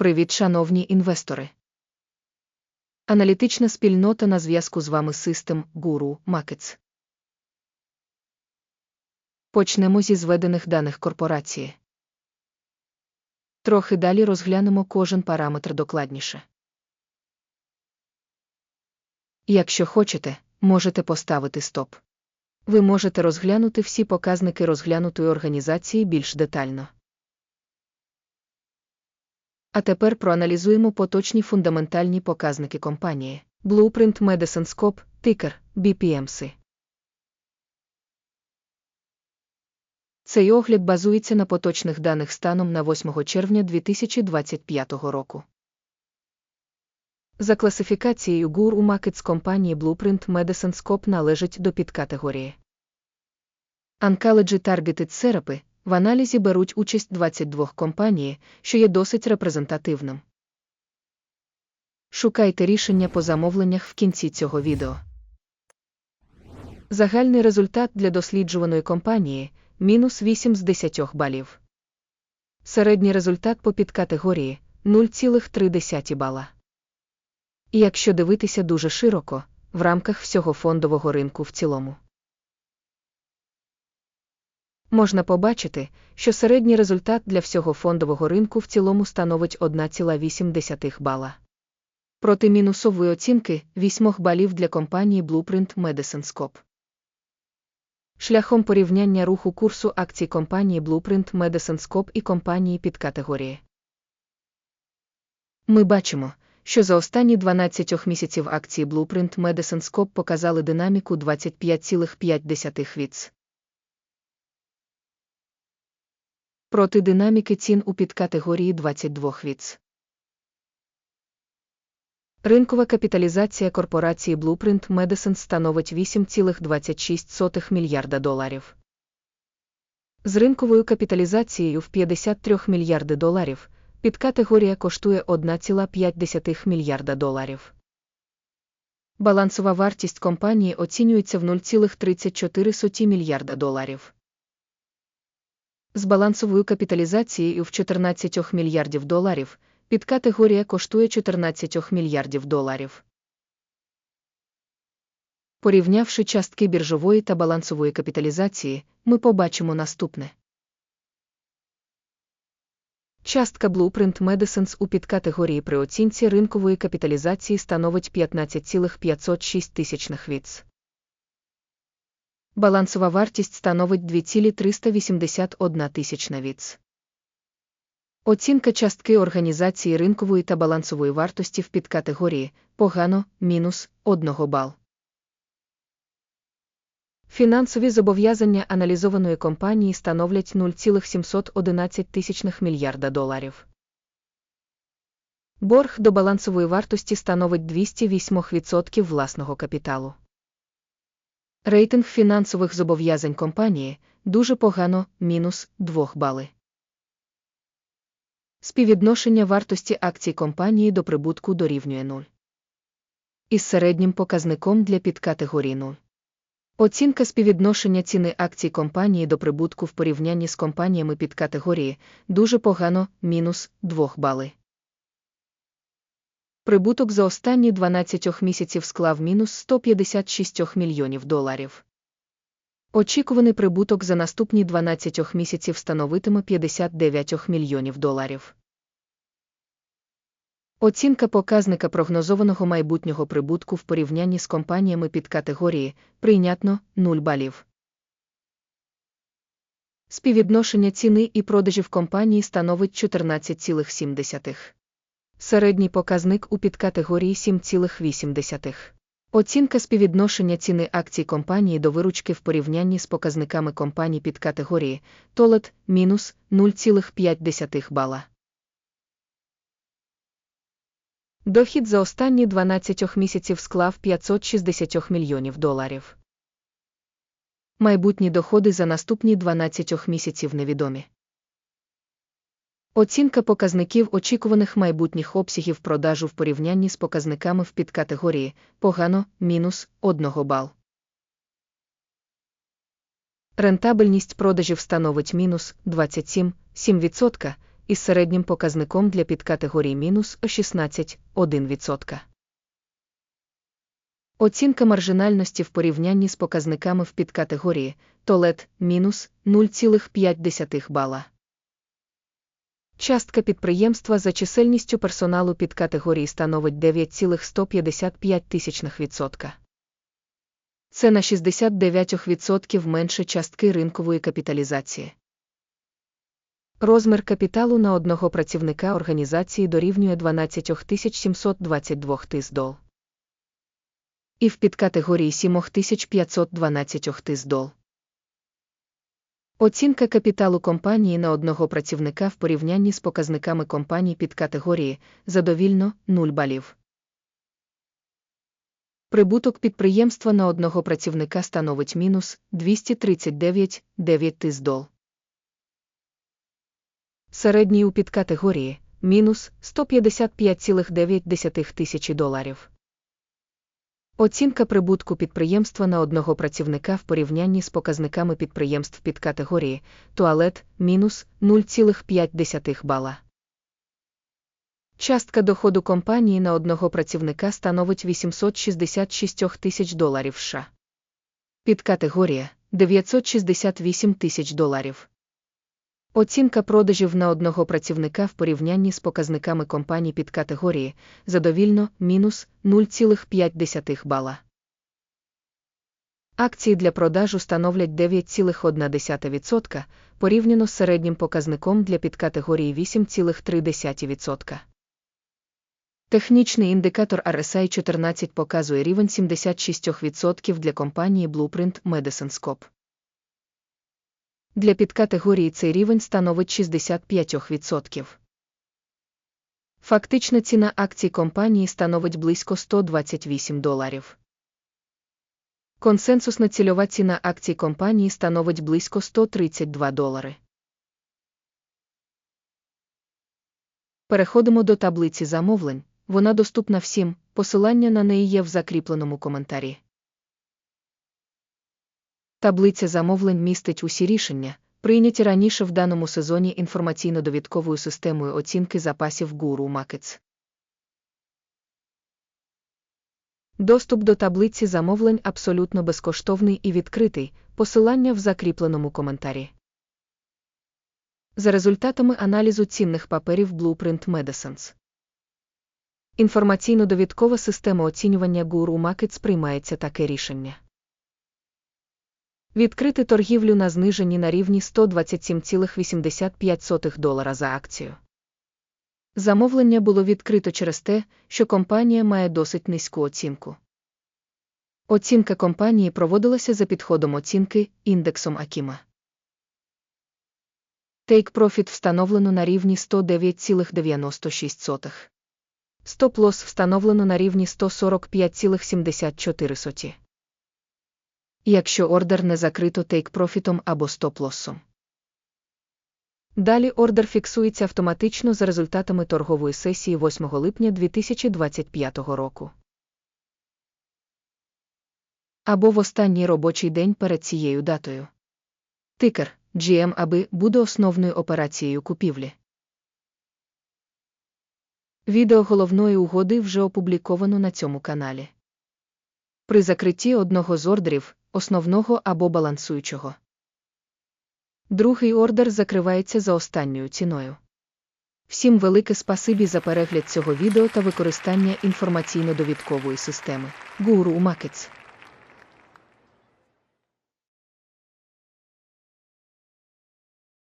Привіт, шановні інвестори. Аналітична спільнота на зв'язку з вами System Guru Markets. Почнемо зі зведених даних корпорації. Трохи далі розглянемо кожен параметр докладніше. Якщо хочете, можете поставити стоп. Ви можете розглянути всі показники розглянутої організації більш детально. А тепер проаналізуємо поточні фундаментальні показники компанії. Blueprint Medicine Scope, тикер, BPMC. Цей огляд базується на поточних даних станом на 8 червня 2025 року. За класифікацією GUR у Markets компанії Blueprint Medicine Scope належить до підкатегорії. Oncology Targeted Therapy в аналізі беруть участь 22 компанії, що є досить репрезентативним. Шукайте рішення по замовленнях в кінці цього відео. Загальний результат для досліджуваної компанії мінус 8 з 10 балів. Середній результат по підкатегорії 0,3 бала. І якщо дивитися дуже широко, в рамках всього фондового ринку в цілому. Можна побачити, що середній результат для всього фондового ринку в цілому становить 1,8 бала. Проти мінусової оцінки 8 балів для компанії Blueprint Medicine Scope. Шляхом порівняння руху курсу акцій компанії Blueprint Medicine Scope і компанії під категорії. Ми бачимо, що за останні 12 місяців акції Blueprint Medicine Scope показали динаміку 25,5 віц. Проти динаміки цін у підкатегорії 22 віц. Ринкова капіталізація корпорації Blueprint Medicine становить 8,26 мільярда доларів. З ринковою капіталізацією в 53 мільярди доларів підкатегорія коштує 1,5 мільярда доларів. Балансова вартість компанії оцінюється в 0,34 мільярда доларів з балансовою капіталізацією в 14 мільярдів доларів, підкатегорія коштує 14 мільярдів доларів. Порівнявши частки біржової та балансової капіталізації, ми побачимо наступне. Частка Blueprint Medicines у підкатегорії при оцінці ринкової капіталізації становить 15,506 тисячних віц балансова вартість становить 2,381 тисячна віц. Оцінка частки організації ринкової та балансової вартості в підкатегорії погано мінус 1 бал. Фінансові зобов'язання аналізованої компанії становлять 0,711 тисячних мільярда доларів. Борг до балансової вартості становить 208% власного капіталу. Рейтинг фінансових зобов'язань компанії дуже погано мінус 2 бали. Співвідношення вартості акцій компанії до прибутку дорівнює 0. Із середнім показником для підкатегорії 0. Оцінка співвідношення ціни акцій компанії до прибутку в порівнянні з компаніями підкатегорії дуже погано мінус 2 бали. Прибуток за останні 12 місяців склав мінус 156 мільйонів доларів. Очікуваний прибуток за наступні 12 місяців становитиме 59 мільйонів доларів. Оцінка показника прогнозованого майбутнього прибутку в порівнянні з компаніями під категорії прийнятно 0 балів. Співвідношення ціни і продажів компанії становить 14,7. Середній показник у підкатегорії 7,8. Оцінка співвідношення ціни акцій компанії до виручки в порівнянні з показниками компаній під категорії Толет мінус 0,5 бала. Дохід за останні 12 місяців склав 560 мільйонів доларів. Майбутні доходи за наступні 12 місяців невідомі. Оцінка показників очікуваних майбутніх обсягів продажу в порівнянні з показниками в підкатегорії погано мінус 1 бал. Рентабельність продажів становить мінус 27,7% із середнім показником для підкатегорії мінус 16,1%. Оцінка маржинальності в порівнянні з показниками в підкатегорії ТОЛЕТ мінус 0,5 бала. Частка підприємства за чисельністю персоналу підкатегорії становить 9,155%. Це на 69% менше частки ринкової капіталізації. Розмір капіталу на одного працівника організації дорівнює 12 722 тисдол. І в підкатегорії 7512 тисдол. Оцінка капіталу компанії на одного працівника в порівнянні з показниками компаній підкатегорії задовільно 0 балів. Прибуток підприємства на одного працівника становить мінус 239,9 тисдол. Середній у підкатегорії мінус 155,9 тисячі доларів. Оцінка прибутку підприємства на одного працівника в порівнянні з показниками підприємств підкатегорії туалет мінус 0,5 бала. Частка доходу компанії на одного працівника становить 866 тисяч доларів США. Підкатегорія 968 тисяч доларів. Оцінка продажів на одного працівника в порівнянні з показниками компаній підкатегорії задовільно мінус 0,5 бала. Акції для продажу становлять 9,1% порівняно з середнім показником для підкатегорії 8,3%. Технічний індикатор RSI 14 показує рівень 76% для компанії Blueprint Medicine Scope. Для підкатегорії цей рівень становить 65%. Фактична ціна акцій компанії становить близько 128 доларів. Консенсусна цільова ціна акцій компанії становить близько 132 долари. Переходимо до таблиці замовлень. Вона доступна всім, посилання на неї є в закріпленому коментарі. Таблиця замовлень містить усі рішення, прийняті раніше в даному сезоні інформаційно-довідковою системою оцінки запасів Guru Markets. Доступ до таблиці замовлень абсолютно безкоштовний і відкритий, посилання в закріпленому коментарі. За результатами аналізу цінних паперів Blueprint Medicines. Інформаційно-довідкова система оцінювання Guru Markets приймається таке рішення. Відкрити торгівлю на зниженні на рівні 127,85 долара за акцію. Замовлення було відкрито через те, що компанія має досить низьку оцінку. Оцінка компанії проводилася за підходом оцінки індексом Акіма. Take Profit встановлено на рівні 109,96. Стоп-лосс встановлено на рівні 145,74. Якщо ордер не закрито тейк-профітом або стоп-лоссом. Далі ордер фіксується автоматично за результатами торгової сесії 8 липня 2025 року. Або в останній робочий день перед цією датою. Тикер GM аби буде основною операцією купівлі. Відео головної угоди вже опубліковано на цьому каналі. При закритті одного з ордерів, основного або балансуючого. Другий ордер закривається за останньою ціною. Всім велике спасибі за перегляд цього відео та використання інформаційно-довідкової системи Guru Markets.